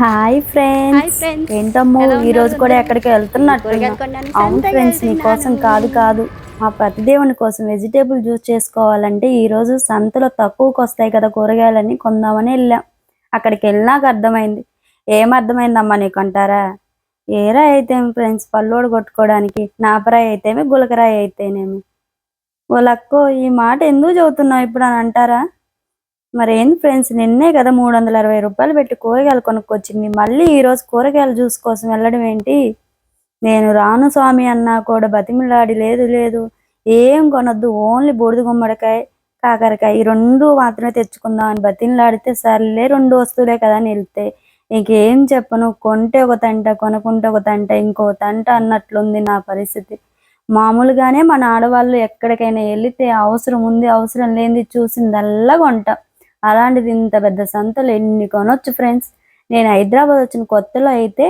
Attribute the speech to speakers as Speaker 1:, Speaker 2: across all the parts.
Speaker 1: Hi friends. ఏంటమ్మో ఈ రోజు కూడా? ఎక్కడికి వెళ్తున్నట్టు అవును ఫ్రెండ్స్ నీ కోసం
Speaker 2: వెళ్తున్నాను.
Speaker 1: కాదు కాదు. మా ప్రతిదేవుని కోసం వెజిటేబుల్ జ్యూస్ చేసుకోవాలంటే ఈ రోజు సంతలో తక్కువకి వస్తాయి కదా కూరగాయలని కొందామని వెళ్ళాం. అక్కడికి వెళ్ళినాక అర్థమైంది. ఏం అర్థమైందమ్మా నీకు అంటారా ఏరా అయితే ఫ్రెండ్స్ పల్లోడు కొట్టుకోవడానికి? నాపరాయి అయితేమి గులకరాయి అయితేనేమి? వాళ్ళక్కో ఈ మాట ఎందుకు చదువుతున్నావు ఇప్పుడు అని అంటారా? మరేంది ఫ్రెండ్స్ నిన్నే కదా మూడు వందల అరవై రూపాయలు పెట్టి కూరగాయలు కొనుక్కొచ్చింది. మళ్ళీ ఈ రోజు కూరగాయల జ్యూస్ కోసం వెళ్ళడం ఏంటి? నేను రాను స్వామి అన్నా కూడా బతిమిలాడి లేదు లేదు. ఏం కొనొద్దు ఓన్లీ బూడిద గుమ్మడికాయ కాకరకాయ ఈ రెండు మాత్రమే తెచ్చుకుందాం అని బతిమిలాడితే సర్లే రెండు వస్తువులే కదా అని వెళ్తే. ఇంకేం చెప్పను కొంటే ఒక తంట కొనుక్కుంటే ఒక తంట ఇంకో తంట అన్నట్లుంది నా పరిస్థితి. మామూలుగానే మన ఆడవాళ్ళు ఎక్కడికైనా వెళితే అవసరం ఉంది అవసరం లేనిది చూసిందల్లా కొంటాం అలాంటిది ఇంత పెద్ద సంతలు ఎన్ని కొనొచ్చు ఫ్రెండ్స్ నేను హైదరాబాద్ వచ్చిన కొత్తలో అయితే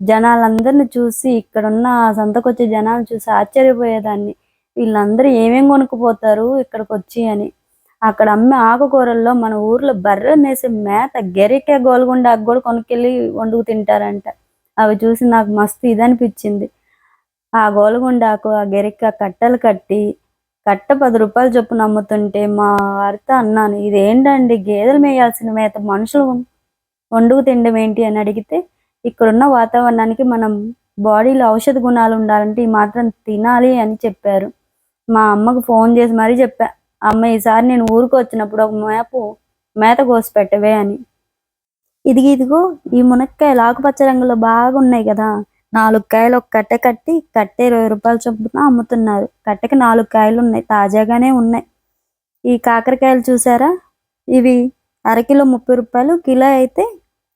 Speaker 1: జనాలందరిని చూసి ఇక్కడున్న ఆ సంతకు వచ్చే జనాలు చూసి ఆశ్చర్యపోయేదాన్ని. వీళ్ళందరూ ఏమేం కొనుక్కుపోతారు ఇక్కడికి వచ్చి అని. అక్కడ అమ్మే ఆకుకూరల్లో మన ఊర్లో బర్రె మేసే మేత గెరికే గోల్గొండాకు కూడా కొనుక్కెళ్ళి వండుకు తింటారంట. అవి చూసి నాకు మస్తు ఇదనిపించింది. ఆ గోల్గొండాకు ఆ గెరిక కట్టలు కట్టి కట్ట పది రూపాయలు చొప్పున అమ్ముతుంటే మా వారితో అన్నాను ఇదేంటండి గేదెలు మేయాల్సిన మేత? మనుషులు వండుకు తినడం ఏంటి? అని అడిగితే ఇక్కడున్న వాతావరణానికి మనం బాడీలో ఔషధ గుణాలు ఉండాలంటే ఈ మాత్రం తినాలి అని చెప్పారు. మా అమ్మకు ఫోన్ చేసి మరీ చెప్పా అమ్మ ఈసారి నేను ఊరికి వచ్చినప్పుడు ఒక మేపు మేత కోసి పెట్టవే అని. ఇదిగో ఇదిగో ఈ మునక్కాయలు ఆకుపచ్చ రంగులో బాగా ఉన్నాయి కదా నాలుగు కాయలు ఒక కట్ట కట్టి కట్ట ఇరవై రూపాయలు చొప్పున అమ్ముతున్నారు. కట్టకి నాలుగు కాయలు ఉన్నాయి తాజాగానే ఉన్నాయి. ఈ కాకరకాయలు చూసారా? ఇవి అరకిలో ముప్పై రూపాయలు కిలో అయితే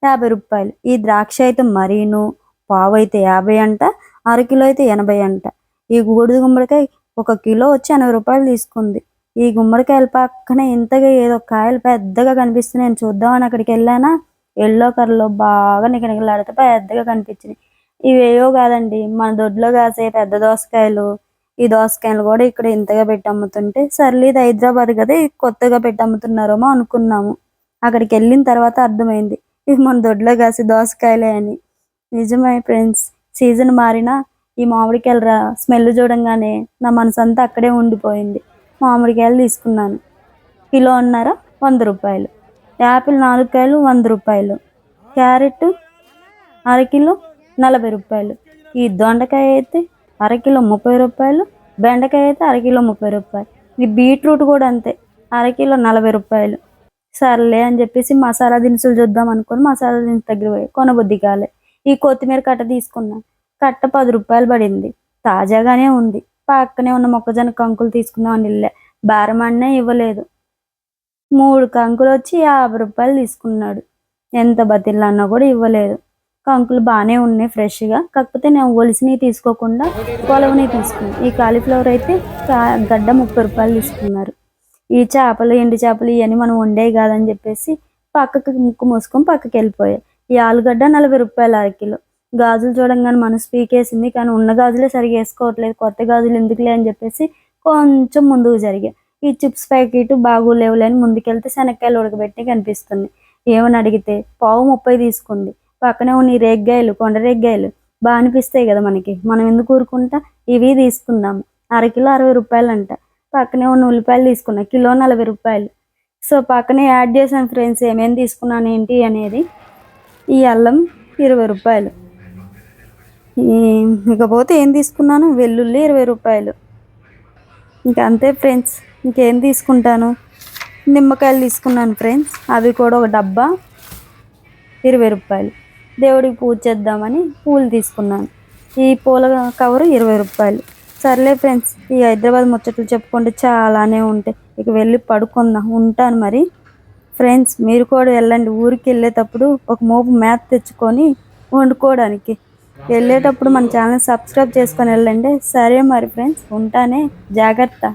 Speaker 1: యాభై రూపాయలు. ఈ ద్రాక్ష అయితే మరీను పావు అయితే యాభై అంట అరకిలో అయితే ఎనభై అంట. ఈ గూడిద గుమ్మడికాయ ఒక కిలో వచ్చి ఎనభై రూపాయలు తీసుకుంది. ఈ గుమ్మడికాయల పక్కన ఇంతగా ఏదో కాయలు పెద్దగా కనిపిస్తున్నాయి. నేను చూద్దామని అక్కడికి వెళ్ళానా? ఎల్లో కలర్లో బాగా నిగనిగలాడితే పెద్దగా కనిపించినాయి. ఇవేవో కాదండి. మన దొడ్లో కాసే పెద్ద దోసకాయలు ఈ దోసకాయలు కూడా ఇక్కడ ఇంతగా పెట్టి అమ్ముతుంటే సర్లే ఇది హైదరాబాద్ కదా ఇది కొత్తగా పెట్టి అమ్ముతున్నారేమో అనుకున్నాము. అక్కడికి వెళ్ళిన తర్వాత అర్థమైంది. ఇది మన దొడ్లో కాసే దోసకాయలే అని. నిజమే ఫ్రెండ్స్ సీజన్ మారినా ఈ మామిడికాయలు రా స్మెల్ చూడంగానే నా మనసంతా అక్కడే ఉండిపోయింది. మామిడికాయలు తీసుకున్నాను. కిలో అన్నార? వంద రూపాయలు. యాపిల్ నాలుగు కాయలు వంద రూపాయలు. క్యారెట్ అరకిలో నలభై రూపాయలు. ఈ దొండకాయ అయితే అరకిలో ముప్పై రూపాయలు బెండకాయ అయితే అరకిలో ముప్పై రూపాయలు. ఈ బీట్రూట్ కూడా అంతే అరకిలో నలభై రూపాయలు. సర్లే అని చెప్పేసి మసాలా దినుసులు చూద్దాం అనుకుని మసాలా దినుసు పోయి కొనబుద్ధి కాలే. ఈ కొత్తిమీర కట్ట తీసుకున్నా. కట్ట పది రూపాయలు పడింది. తాజాగానే ఉంది. పక్కనే ఉన్న మొక్కజొన్న కంకులు తీసుకుందాం అని వెళ్ళా. బేరమన్నే ఇవ్వలేదు. మూడు కంకులు వచ్చి యాభై రూపాయలు తీసుకున్నాడు. ఎంత బతిల్లన్నా కూడా ఇవ్వలేదు. కంకులు బాగానే ఉన్నాయి ఫ్రెష్గా. కాకపోతే నేను ఒలిసినవి తీసుకోకుండా పొలవని తీసుకున్నాను. ఈ కాలీఫ్లవర్ అయితే గడ్డ ముప్పై రూపాయలు తీసుకున్నారు. ఈ చేపలు ఎండు చేపలు ఇవన్నీ మనం వండేవి కాదని చెప్పేసి పక్కకి ముక్కు మూసుకొని పక్కకి వెళ్ళిపోయాయి. ఈ ఆలుగడ్డ నలభై రూపాయలు అరకిలో గాజులు చూడంగానే మనసు పీకేసింది కానీ ఉన్న గాజులే సరిగా వేసుకోవట్లేదు. కొత్త గాజులు ఎందుకులే అని చెప్పేసి కొంచెం ముందుకు జరిగాయి ఈ చిప్స్ ప్యాకెట్ బాగోలేవులే అని ముందుకెళ్తే శనక్కాయలు ఉడకబెట్టి కనిపిస్తుంది ఏమని అడిగితే పావు ముప్పై తీసుకుంది. పక్కనే ఉన్న ఈ రేగ్గాయలు కొండ రేగ్గాయలు బాగా అనిపిస్తాయి కదా మనకి. మనం ఎందుకు ఊరుకుంటా? ఇవి తీసుకుందాము అరకిలో అరవై రూపాయలు అంట పక్కనే ఉన్న ఉల్లిపాయలు తీసుకున్నా కిలో నలభై రూపాయలు. సో పక్కనే యాడ్ చేశాను ఫ్రెండ్స్ ఏమేమి తీసుకున్నాను ఏంటి అనేది. ఈ అల్లం ఇరవై రూపాయలు. ఇకపోతే ఏం తీసుకున్నాను? వెల్లుల్లి ఇరవై రూపాయలు. ఇంకా అంతే ఫ్రెండ్స్ ఇంకేం తీసుకుంటాను? నిమ్మకాయలు తీసుకున్నాను ఫ్రెండ్స్ అవి కూడా ఒక డబ్బా ఇరవై రూపాయలు. దేవుడికి పూజ చేద్దామని పూలు తీసుకున్నాను. ఈ పూల కవరు ఇరవై రూపాయలు. సర్లే ఫ్రెండ్స్ ఈ హైదరాబాద్ ముచ్చట్లు చెప్పుకుంటే చాలానే ఉంటాయి. ఇక వెళ్ళి పడుకుందాం ఉంటాను మరి. ఫ్రెండ్స్ మీరు కూడా వెళ్ళండి. ఊరికి వెళ్ళేటప్పుడు ఒక మోపు మేత తెచ్చుకొని వండుకోవడానికి. వెళ్ళేటప్పుడు మన ఛానల్ సబ్స్క్రైబ్ చేసుకొని వెళ్ళండి. సరే మరి ఫ్రెండ్స్ ఉంటానే. జాగ్రత్త.